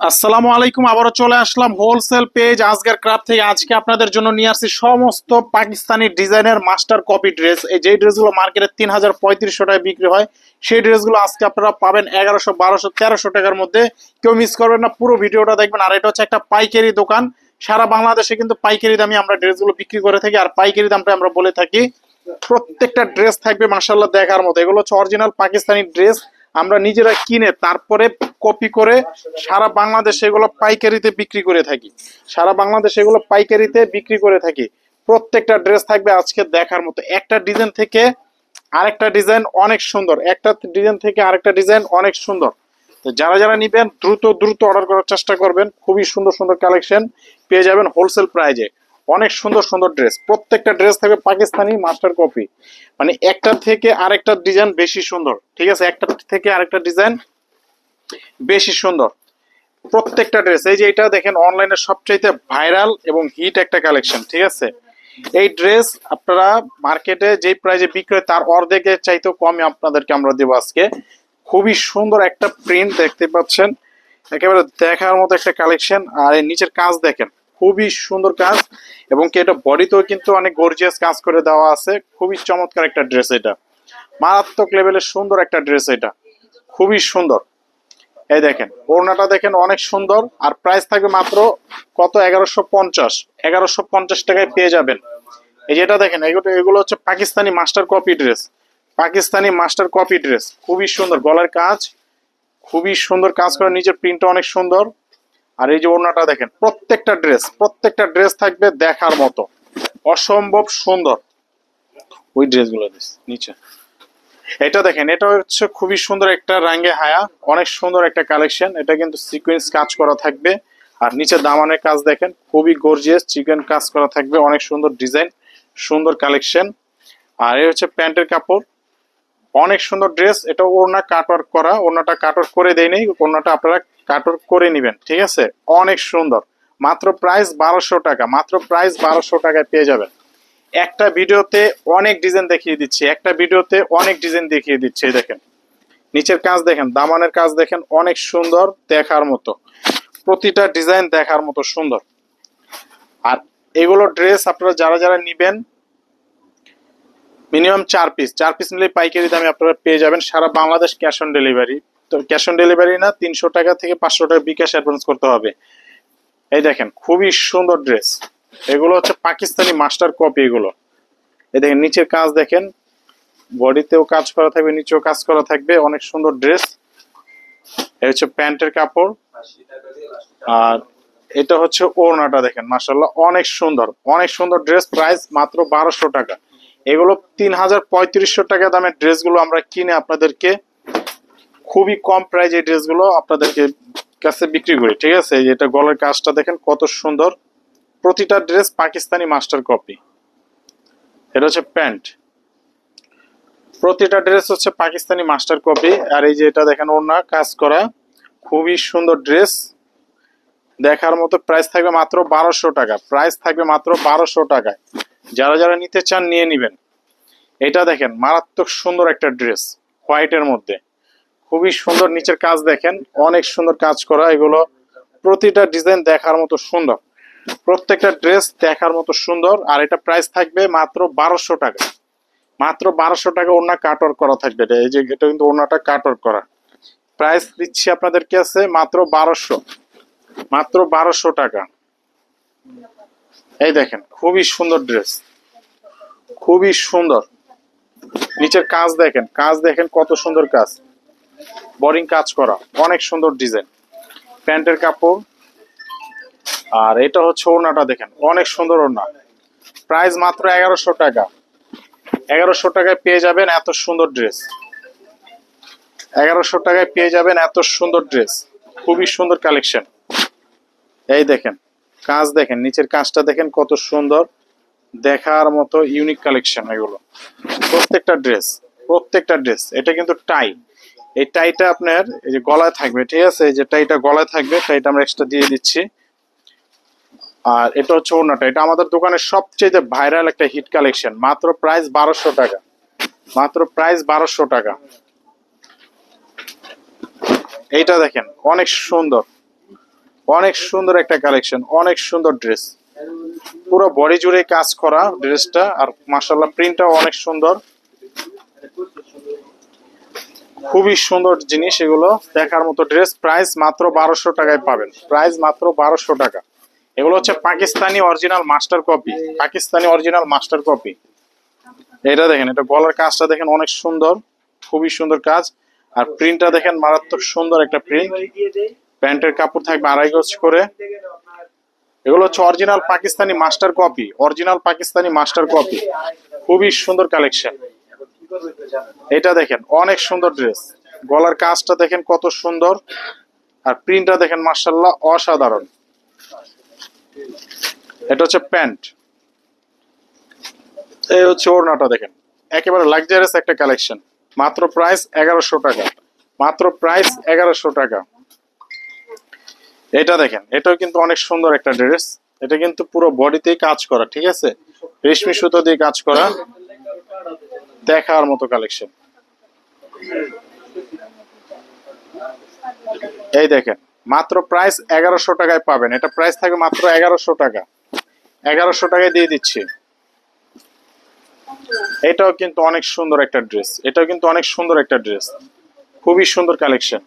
আসসালামু আলাইকুম, আবারও চলে আসলাম হোলসেল পেজ আজকের ক্রাফট থেকে আজকে আপনাদের জন্য নিয়ে আসছি সমস্ত পাকিস্তানি ডিজাইনের মাস্টার কপি ড্রেস এই যে ড্রেসগুলো মার্কেটে তিন হাজার পঁয়ত্রিশশো টাকায় বিক্রি হয়, সেই ড্রেসগুলো আজকে আপনারা পাবেন এগারোশো, বারোশো, তেরোশো টাকার মধ্যে। কেউ মিস করবেন না, পুরো ভিডিওটা দেখবেন। আর এটা হচ্ছে একটা পাইকারি দোকান। সারা বাংলাদেশে কিন্তু পাইকারি দামে আমরা ড্রেসগুলো বিক্রি করে থাকি। আর পাইকারি দামটা আমরা বলে থাকি, প্রত্যেকটা ড্রেস থাকবে মার্শাল্লাহ দেখার মতো। এগুলো হচ্ছে অরিজিনাল পাকিস্তানি ড্রেস আমরা নিজেরা কিনে তারপরে কপি করে সারা বাংলাদেশে এগুলো পাইকারিতে বিক্রি করে থাকি। সারা বাংলাদেশে এগুলো পাইকারিতে বিক্রি করে থাকি। প্রত্যেকটা ড্রেস থাকবে আজকে দেখার মতো। একটা ডিজাইন থেকে আরেকটা ডিজাইন অনেক সুন্দর। একটা ডিজাইন থেকে আরেকটা ডিজাইন অনেক সুন্দর। তো যারা যারা নিবেন, দ্রুত দ্রুত অর্ডার করার চেষ্টা করবেন। খুবই সুন্দর সুন্দর কালেকশন পেয়ে যাবেন হোলসেল প্রাইজে অনেক সুন্দর সুন্দর ড্রেস প্রত্যেকটা ড্রেস থাকবে পাকিস্তানি মাস্টার কপি মানে একটা থেকে আরেকটা ডিজাইন বেশি সুন্দর। ঠিক আছে? একটা থেকে আরেকটা ডিজাইন বেশি সুন্দর। প্রত্যেকটা ড্রেস এই যে এটা দেখেন অনলাইনে সবচাইতে ভাইরাল এবং হিট একটা কালেকশন ঠিক আছে? এই ড্রেস আপনারা মার্কেটে যেই প্রাইজে বিক্রি হয় তার অর্ধেকের চাইতেও কমে আপনাদেরকে আমরা দেবো আজকে। খুবই সুন্দর একটা প্রিন্ট দেখতে পাচ্ছেন। একেবারে দেখার মতো একটা কালেকশন আর এর নিচের কাজ দেখেন, খুবই সুন্দর কাজ। এবং কি এটা বডিতেও কিন্তু অনেক গর্জিয়াস কাজ করে দেওয়া আছে। খুবই চমৎকার একটা ড্রেস এটা। মারাত্মক লেভেলের সুন্দর একটা ড্রেস এটা। খুবই সুন্দর। এই দেখেন, ওড়নাটা দেখেন অনেক সুন্দর, আর প্রাইস থাকবে মাত্র কত? এগারোশো পঞ্চাশ। এগারোশো পঞ্চাশ টাকায় পেয়ে যাবেন। এই যেটা দেখেন, এগুলো হচ্ছে Pakistani master copy dress Pakistani master copy dress খুবই সুন্দর, গলার কাজ খুবই সুন্দর কাজ করে, নিচের প্রিন্টটা অনেক সুন্দর। আর এই যে ওড়নাটা দেখেন, প্রত্যেকটা ড্রেস প্রত্যেকটা ড্রেস থাকবে দেখার মতো। অসম্ভব সুন্দর। ওই ড্রেসগুলো নিচে। এটা দেখেন, এটা হচ্ছে খুবই সুন্দর একটা রাঙ্গে হায়া, অনেক সুন্দর একটা কালেকশন এটা কিন্তু সিকোয়েন্স কাজ করা থাকবে। আর নিচে দামানের কাজ দেখেন, খুবই গর্জিয়াস চিকেন কাজ করা থাকবে, অনেক সুন্দর ডিজাইন সুন্দর কালেকশন আর এই হচ্ছে প্যান্টের কাপড়। অনেক সুন্দর ড্রেস এটা ওড়না কাটওয়ার্ক করা, ওড়নাটা কাটওয়ার্ক করে দেয়নি ওড়নাটা আপনারা কাটওয়ার্ক করে নেবেন, ঠিক আছে? অনেক সুন্দর। মাত্র প্রাইস বারোশো টাকা, মাত্র প্রাইস বারোশো টাকায় পেয়ে যাবেন। একটা ভিডিওতে অনেক ডিজাইন দেখিয়ে দিচ্ছি, একটা ভিডিওতে অনেক ডিজাইন দেখিয়ে দিচ্ছি দেখেন। নিচের কাজ দেখেন, দামানের কাজ দেখেন, অনেক সুন্দর দেখার মতো। প্রতিটা ডিজাইন দেখার মতো সুন্দর। আর এগুলো ড্রেস আপনারা যারা যারা নিবেন মিনিমাম চার পিস চার পিস নিলে পাইকারি দামে আপনারা পেয়ে যাবেন সারা বাংলাদেশ ক্যাশ অন ডেলিভারি তো ক্যাশ অন ডেলিভারি না, তিনশো টাকা থেকে পাঁচশো টাকা বিকাশ অ্যাডভান্স করতে হবে। এই দেখেন, খুবই সুন্দর ড্রেস এগুলো হচ্ছে পাকিস্তানি মাস্টার কপি এগুলো। এই দেখেন, নিচের কাজ দেখেন, বডিতেও কাজ করা থাকবে, নিচেও কাজ করা থাকবে, অনেক সুন্দর ড্রেস। এই হচ্ছে প্যান্টের কাপড়। আর এটা হচ্ছে ওড়নাটা দেখেন মাসাল্লাহ অনেক সুন্দর অনেক সুন্দর ড্রেস, প্রাইস মাত্র বারোশো টাকা। এগুলো তিন হাজার পঁয়ত্রিশশো টাকা দামের ড্রেসগুলো আমরা কিনে আপনাদেরকে, খুবই কম প্রাইস এই ড্রেসগুলো আপনাদেরকে কাছে বিক্রি করি, ঠিক আছে? এটা গলার কাজটা দেখেন, কত সুন্দর। প্রতিটা ড্রেস পাকিস্তানি মাস্টার কপি। এটা হচ্ছে প্যান্ট। প্রতিটা ড্রেস হচ্ছে পাকিস্তানি মাস্টার কপি। আর এই যে এটা দেখেন ওড়না, কাজ করা। খুবই সুন্দর ড্রেস। দেখার মতো প্রাইস থাকবে মাত্র বারোশো টাকা। প্রাইস থাকবে মাত্র বারোশো টাকায়। যারা যারা নিতে চান, নিয়ে নিবেন। এটা দেখেন, মারাত্মক সুন্দর একটা ড্রেস, হোয়াইটের মধ্যে। খুবই সুন্দর, নিচের কাজ দেখেন, অনেক সুন্দর কাজ করা। এগুলো প্রতিটা ডিজাইন দেখার মতো সুন্দর। প্রত্যেকটা ড্রেস দেখার মতো সুন্দর, আর এটা প্রাইস থাকবে মাত্র বারোশো টাকা। মাত্র বারোশো টাকা ওড়না কাটর করা থাকবে এটা। এই যে এটা কিন্তু ওড়নাটা কাটর করা। প্রাইস দিচ্ছি আপনাদেরকে আছে? মাত্র বারোশো। মাত্র বারোশো টাকা। এই দেখেন, খুবই সুন্দর ড্রেস। খুবই সুন্দর। নিচের কাজ দেখেন কাজ দেখেন কত সুন্দর কাজ। বোরিং কাজ করা, অনেক সুন্দর ডিজাইন। প্যান্টের কাপড় আর এটা হচ্ছে ওড়নাটা দেখেন, অনেক সুন্দর ওড়না। প্রাইস মাত্র এগারোশো টাকা। এগারোশো টাকায় পেয়ে যাবেন এত সুন্দর ড্রেস। এগারোশো টাকায় পেয়ে যাবেন এত সুন্দর ড্রেস। খুবই সুন্দর কালেকশন। এই দেখেন, কাজ দেখেন, নিচের কাজটা দেখেন কত সুন্দর। দেখার মতো ইউনিক কালেকশন এগুলো। প্রত্যেকটা ড্রেস প্রত্যেকটা ড্রেস। এটা কিন্তু টাই। এই টাইটা আপনার এই যে গলায় থাকবে, ঠিক আছে? এই যে টাইটা গলায় থাকবে, টাইটা আমরা এক্সট্রা দিয়ে দিচ্ছি। আর এটা হচ্ছে ওড়নাটা। এটা আমাদের দোকানের সবচেয়ে ভাইরাল একটা হিট কালেকশন মাত্র প্রাইস বারোশো টাকা। মাত্র প্রাইস বারোশো টাকা। এইটা দেখেন, অনেক সুন্দর। অনেক সুন্দর একটা কালেকশন অনেক সুন্দর ড্রেস পুরো বডি জুড়ে কাজ করা ড্রেসটা আর মাসাল্লাহ প্রিন্টটাও অনেক সুন্দর। খুবই সুন্দর জিনিস এগুলো। দেখার মতো ড্রেস প্রাইস মাত্র বারোশো টাকায় পাবেন। প্রাইস মাত্র বারোশো টাকা। এগুলো হচ্ছে Pakistani original master copy Pakistani original master copy এটা দেখেন, এটা গলার কাজটা দেখেন অনেক সুন্দর, খুবই সুন্দর কাজ। আর প্রিন্টটা দেখেন মারাত্মক সুন্দর একটা প্রিন্ট প্যান্টের কাপড় থাকবে আড়াই গজ করে। এগুলো হচ্ছে original Pakistani master copy original Pakistani master copy খুবই সুন্দর কালেকশন এটা দেখেন, অনেক সুন্দর ড্রেস গলার কাজটা দেখেন কত সুন্দর। আর প্রিন্টটা দেখেন মার্শাল্লাহ অসাধারণ। এটা হচ্ছে প্যান্ট। এই হচ্ছে ওড়নাটা দেখেন। একেবারে লাক্সারিয়াস একটা কালেকশন। মাত্র প্রাইস এগারোশো টাকা। মাত্র প্রাইস এগারোশো টাকা। এটা দেখেন, এটাও কিন্তু অনেক সুন্দর একটা ড্রেস। এটা কিন্তু পুরো বডিতেই কাজ করা, ঠিক আছে? রেশমি সুতো দিয়ে কাজ করা। দেখার মতো কালেকশন। এই দেখেন মাত্র প্রাইস এগারোশো টাকায় পাবেন। এটা প্রাইস থাকবে মাত্র এগারোশো টাকা। এগারোশো টাকায় দিয়ে দিচ্ছি। এটাও কিন্তু অনেক সুন্দর একটা ড্রেস এটাও কিন্তু অনেক সুন্দর একটা ড্রেস খুবই সুন্দর কালেকশন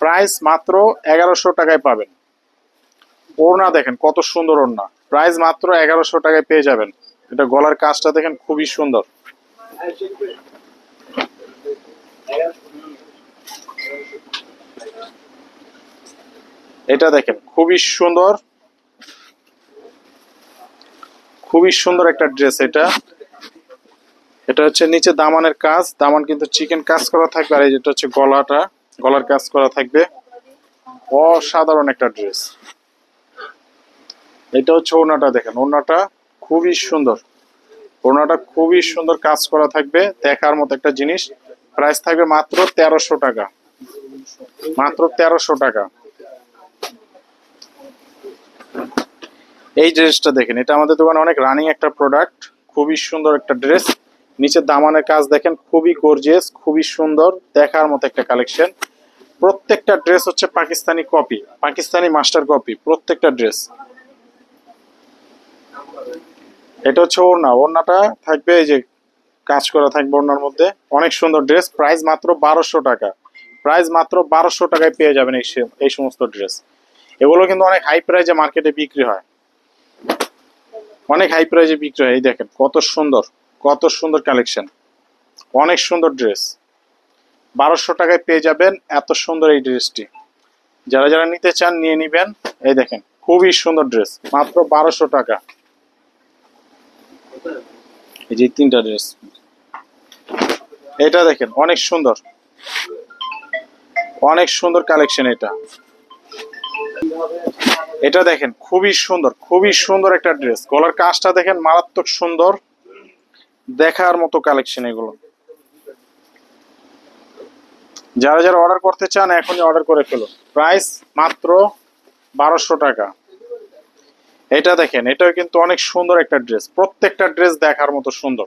প্রাইস মাত্র এগারোশো টাকায় পাবেন। ওড়না দেখেন, কত সুন্দর ওড়না। প্রাইস মাত্র এগারোশো টাকায় পেয়ে যাবেন। এটা গলার কাজটা দেখেন খুবই সুন্দর। এটা দেখেন, খুবই সুন্দর। খুবই সুন্দর একটা ড্রেস এটা। এটা হচ্ছে নিচে দামানের কাজ। দামান কিন্তু চিকেন কাজ করা থাকবে আর এই যেটা হচ্ছে গলাটা। গলার কাজ করা থাকবে। অসাধারণ একটা ড্রেস। এটা হচ্ছে ওনাটা দেখেন ওনাটা খুবই সুন্দর। ওনাটা খুবই সুন্দর কাজ করা থাকবে। দেখার মতো একটা জিনিস। প্রাইস থাকবে মাত্র তেরোশো টাকা। মাত্র তেরোশো টাকা। এই ড্রেসটা দেখেন, এটা আমাদের দোকানে অনেক রানিং একটা প্রোডাক্ট খুবই সুন্দর একটা ড্রেস নিচে দামানের কাজ দেখেন, খুবই গর্জিয়াস খুবই সুন্দর, দেখার মতো একটা কালেকশন প্রত্যেকটা ড্রেস হচ্ছে Pakistani copy Pakistani master copy প্রত্যেকটা ড্রেস এটা হচ্ছে ওড়না, ওড়নাটা থাকবে এই যে, কাজ করা থাকবে ওড়নার মধ্যে। অনেক সুন্দর ড্রেস প্রাইস মাত্র বারোশো টাকা। প্রাইস মাত্র বারোশো টাকায় পেয়ে যাবেন এই এই সমস্ত ড্রেস এগুলো কিন্তু অনেক হাই প্রাইজে মার্কেটে বিক্রি হয়। অনেক হাই প্রাইজে বিক্রি হয়। এই দেখেন, কত সুন্দর কত সুন্দর কালেকশন অনেক সুন্দর ড্রেস বারোশো টাকায় পেয়ে যাবেন এত সুন্দর এই ড্রেসটি যারা যারা নিতে চান, নিয়ে নিবেন। এই দেখেন, খুবই সুন্দর ড্রেস মাত্র বারোশো টাকা। এই যে তিনটা ড্রেস এটা দেখেন, অনেক সুন্দর। অনেক সুন্দর কালেকশন এটা। এটা দেখেন, খুবই সুন্দর খুবই সুন্দর একটা ড্রেস গলার কাজটা দেখেন মারাত্মক সুন্দর। দেখার মতো কালেকশন এগুলো। যারা যারা অর্ডার করতে চান, এখনই অর্ডার করে ফেলুন প্রাইস মাত্র বারোশো টাকা। এটা দেখেন, এটাও কিন্তু অনেক সুন্দর একটা ড্রেস প্রত্যেকটা ড্রেস দেখার মতো সুন্দর।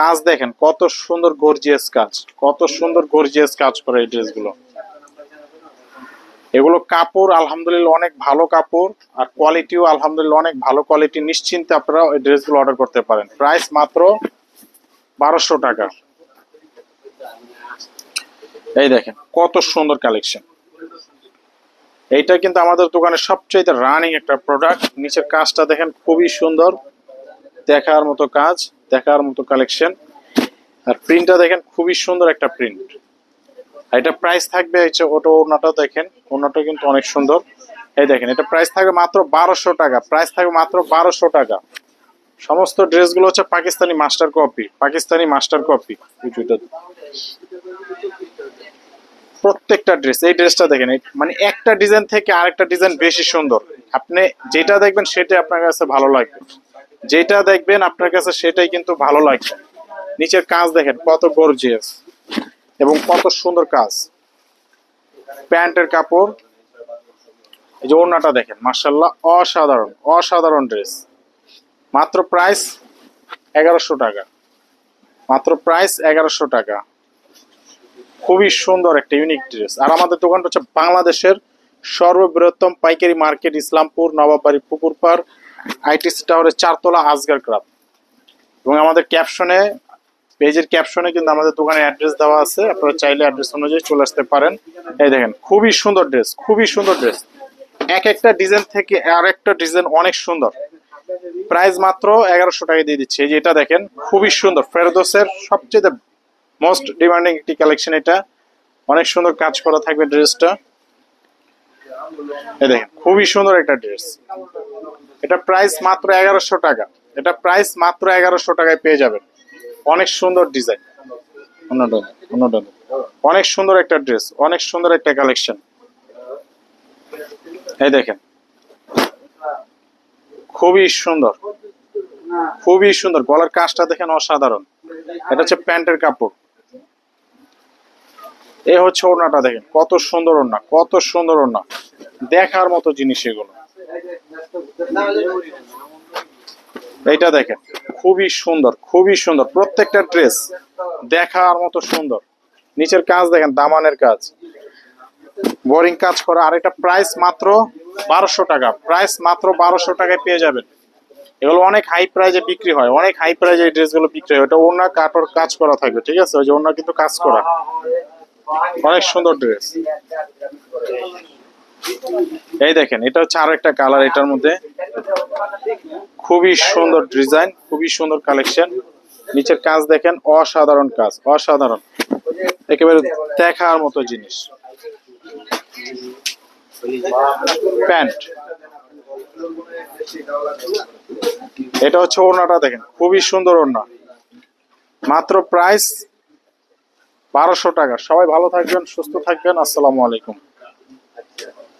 কাজ দেখেন, কত সুন্দর গর্জিয়াস কাজ। কত সুন্দর গর্জিয়াস কাজ করে এই ড্রেসগুলো এগুলো কাপড়, আলহামদুলিল্লাহ অনেক ভালো কাপড় আর কোয়ালিটিও আলহামদুলিল্লাহ অনেক ভালো কোয়ালিটি নিশ্চিন্তে আপনারা এই ড্রেসগুলো অর্ডার করতে পারেন। প্রাইস মাত্র বারোশো টাকা। এই দেখেন, কত সুন্দর কালেকশন এইটা কিন্তু আমাদের দোকানের সবচেয়ে রানিং একটা প্রোডাক্ট নিচের কাজটা দেখেন খুবই সুন্দর। দেখার মতো কাজ, দেখার মতো কালেকশন আর প্রিন্টটা দেখেন খুবই সুন্দর একটা প্রিন্ট আর এটা প্রাইস থাকবে হচ্ছে ওটা ওনাটা দেখেন ওনাটা কিন্তু অনেক সুন্দর। এই দেখেন, এটা প্রাইস থাকবে মাত্র বারোশো টাকা প্রাইস থাকবে মাত্র বারোশো টাকা। সমস্ত ড্রেসগুলো হচ্ছে Pakistani master copy Pakistani master copy প্রত্যেকটা ড্রেস এই ড্রেসটা দেখেন মানে একটা ডিজাইন থেকে আরেকটা ডিজাইন বেশি সুন্দর। আপনি যেটা দেখবেন সেটাই আপনার কাছে ভালো লাগবে। যেটা দেখবেন আপনার কাছে সেটাই কিন্তু ভালো লাগবে। নিচের কাজ দেখেন, কত গর্জিয়াস এবং কত সুন্দর কাজ। প্যান্টের কাপড়, এই যে ওড়নাটা দেখেন মার্শাল্লাহ অসাধারণ অসাধারণ ড্রেস মাত্র প্রাইস এগারোশো টাকা। মাত্র প্রাইস এগারোশো টাকা। খুবই সুন্দর একটা ইউনিক ড্রেস আর আমাদের দোকানটা হচ্ছে বাংলাদেশের সর্ববৃহত্তম পাইকারি মার্কেট, ইসলামপুর নবাবাড়ি পুকুরপাড়, আইটিসি টাওয়ারের চারতলা আজগার ক্রাফট এবং আমাদের ক্যাপশনে পেজের ক্যাপশনে কিন্তু আমাদের দোকানের অ্যাড্রেস দেওয়া আছে। আপনারা চাইলে অ্যাড্রেস অনুযায়ী চলে আসতে পারেন। এই দেখেন, খুবই সুন্দর ড্রেস খুবই সুন্দর ড্রেস এক একটা ডিজাইন থেকে আর একটা ডিজাইন অনেক সুন্দর। প্রাইস মাত্র এগারোশো টাকা দিয়ে দিচ্ছে। এই যে এটা দেখেন, খুবই সুন্দর। ফেরদোসের সবচেয়ে মোস্ট ডিমান্ডিং একটি কালেকশন এটা। অনেক সুন্দর কাজ করা থাকবে ড্রেসটা এই দেখেন, খুবই সুন্দর একটা ড্রেস এটা প্রাইস মাত্র এগারোশো টাকা। এটা প্রাইস মাত্র এগারোশো টাকায় পেয়ে যাবেন। অনেক সুন্দর ডিজাইন। অনেক সুন্দর একটা ড্রেস অনেক সুন্দর একটা কালেকশন এই দেখেন। খুবই সুন্দর। খুবই সুন্দর। গলার কাজটা দেখেন অসাধারণ। এটা হচ্ছে প্যান্টের কাপড়। এ হচ্ছে ওড়নাটা দেখেন কত সুন্দর ওড়না কত সুন্দর ওড়না। দেখার মতো জিনিস এগুলো। এইটা দেখেন, খুবই সুন্দর খুবই সুন্দর। প্রত্যেকটা ড্রেস দেখার মতো সুন্দর। নিচের কাজ দেখেন, দামানের কাজ। বোরিং কাজ করা, আর এটা প্রাইস মাত্র বারোশো টাকা। প্রাইস মাত্র বারোশো টাকায় পেয়ে যাবেন। এগুলো অনেক হাই প্রাইজে বিক্রি হয়, অনেক হাই প্রাইজে এই ড্রেসগুলো বিক্রি হয়। ওটা ওনার কাটর কাজ করা থাকবে ঠিক আছে? ওই যে ওনার কিন্তু কাজ করা। অনেক সুন্দর ড্রেস এই দেখেন, এটা হচ্ছে আরও একটা কালার এটার মধ্যে। খুবই সুন্দর ডিজাইন খুবই সুন্দর কালেকশন নিচের কাজ দেখেন, অসাধারণ কাজ, অসাধারণ। একেবারে দেখার মতো জিনিস। প্যান্ট। এটা হচ্ছে ওড়নাটা দেখেন, খুবই সুন্দর ওড়না। মাত্র প্রাইস বারোশো টাকা। সবাই ভালো থাকবেন, সুস্থ থাকবেন। আসসালামু আলাইকুম।